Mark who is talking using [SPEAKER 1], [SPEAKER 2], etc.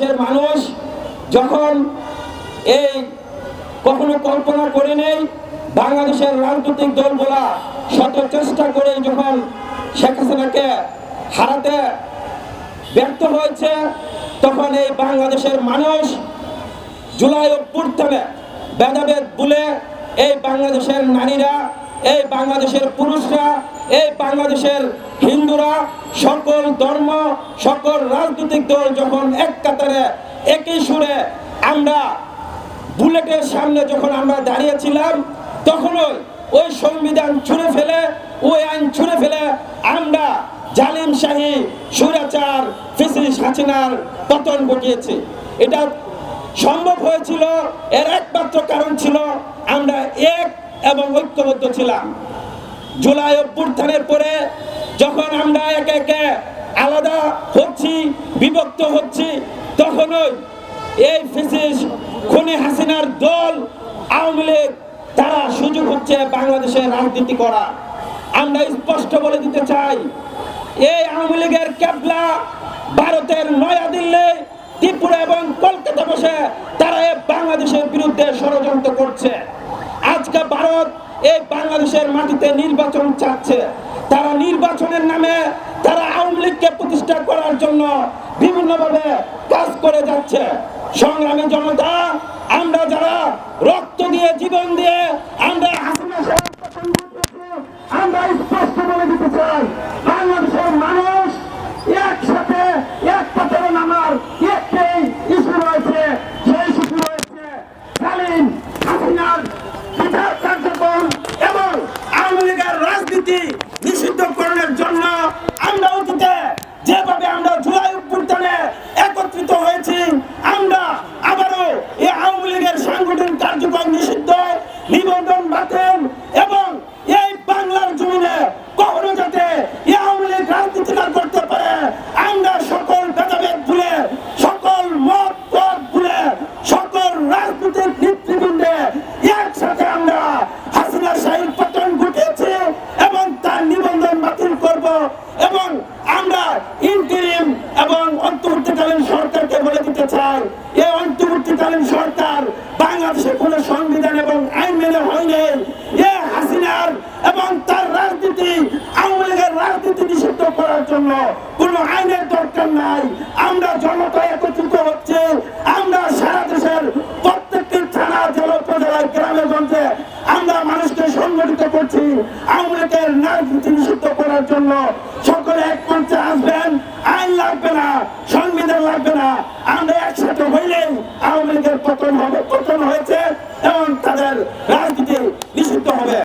[SPEAKER 1] বাংলাদেশের মানুষ যখন এই কখনো কল্পনা করে নেই, বাংলাদেশের রাজনৈতিক দলগুলা শত চেষ্টা করে যখন শেখ হাসিনাকে হারাতে ব্যর্থ হয়েছে, তখন এই বাংলাদেশের মানুষ জুলাই অভ্যুত্থানে ভেদাভেদ বলে এই বাংলাদেশের নারীরা এই বাংলাদেশের পুরুষরা, এই বাংলাদেশের হিন্দুরা সকল ধর্ম, সকল রাজনৈতিক দল যখন এক কাতারে, একই সুরে আমরা বুলেটের সামনে যখন আমরা দাঁড়িয়েছিলাম তখনই ওই সংবিধান ছুঁড়ে ফেলে, ওই আইন ছুঁড়ে ফেলে আমরা জালিম শাহী, সুরাচার, ফিসিস হাসিনার পতন ঘটিয়েছি। এটা সম্ভব হয়েছিল, এর একমাত্র কারণ ছিল আমরা এক এবং ঐক্যবদ্ধ ছিলাম। জুলাই অভ্যুত্থানের পরে যখন আমরা একে একে আলাদা হচ্ছি, বিভক্ত হচ্ছি, তখনই এই ফিসিস খুনি হাসিনার দল, আওয়ামী লীগ, তারা সুযোগ হচ্ছে বাংলাদেশের রাজনীতি করা আমরা স্পষ্ট বলে দিতে চাই, এই আওয়ামী লীগের ক্যাবলা ভারতের নয়াদিল্লি, ত্রিপুরা এবং কলকাতা বসে তারা বাংলাদেশের বিরুদ্ধে ষড়যন্ত্র করছে। আজকে ভারত এই বাংলাদেশের মাটিতে নির্বাচন চাচ্ছে। তারা নির্বাচনের নামে তারা আওয়ামী লীগকে প্রতিষ্ঠা করার জন্য বিভিন্নভাবে কাজ করে যাচ্ছে। সংগ্রামী জনতা, আমরা যারা রক্ত দিয়ে জীবন দিয়ে আমরা হাসিনা সাহেব পতন ঘটিয়েছি, আমরা স্পষ্ট বলে দিতে চাই বাংলাদেশের মানুষ একসাথে এক পাথরে নামার একটাই ইস্যু রয়েছে সেই ইস্যু রয়েছে স্টালিন হাসিনার বিচার কার্যক্রম এবং আওয়ামী লীগের নিষিদ্ধকরণের জন্য আমরা অতীতে যেভাবে আমরা জুলাই অভ্যুত্থানে একত্রিত হয়েছি আমরা আবারও এই আওয়ামী লীগের সাংগঠনিক কার্যক্রম নিষিদ্ধ নিবন্ধন বাতিল এবং এই বাংলার জমিনে কখনো যাতে এই আওয়ামী লীগ রাজনীতি না করতে পারে আমরা সকল ভেদাভেদ ভুলে সকল মত পথ ভুলে সকল রাজনৈতিক নেতৃবৃন্দে একসাথে আমরা হাসিনা শাহীর পতন ঘটিয়েছি এবং তার নিবন্ধন বাতিল করব এবং আমরা ইন্টারিম এবং অন্তর্বর্তীকালীন সরকারকে বলে দিতে চাই এই অন্তর্বর্তীকালীন সরকার বাংলাদেশে কোনো সংবিধান এবং আইন মেনে হয়নি একত্রিত হচ্ছে। আমরা সারা দেশের প্রত্যেকটি আমরা মানুষকে সংগঠিত করছি, আওয়ামী লীগের রাজনীতি নিষিদ্ধ করার জন্য। সকলে এক মঞ্চে আসবেন। আইন লাগবে না, সংবিধান লাগবে না। আমরা একসাথে হইলেই আওয়ামী লীগের পতন হবে, পতন হয়েছে এবং তাদের রাজনীতি নিষিদ্ধ হবে।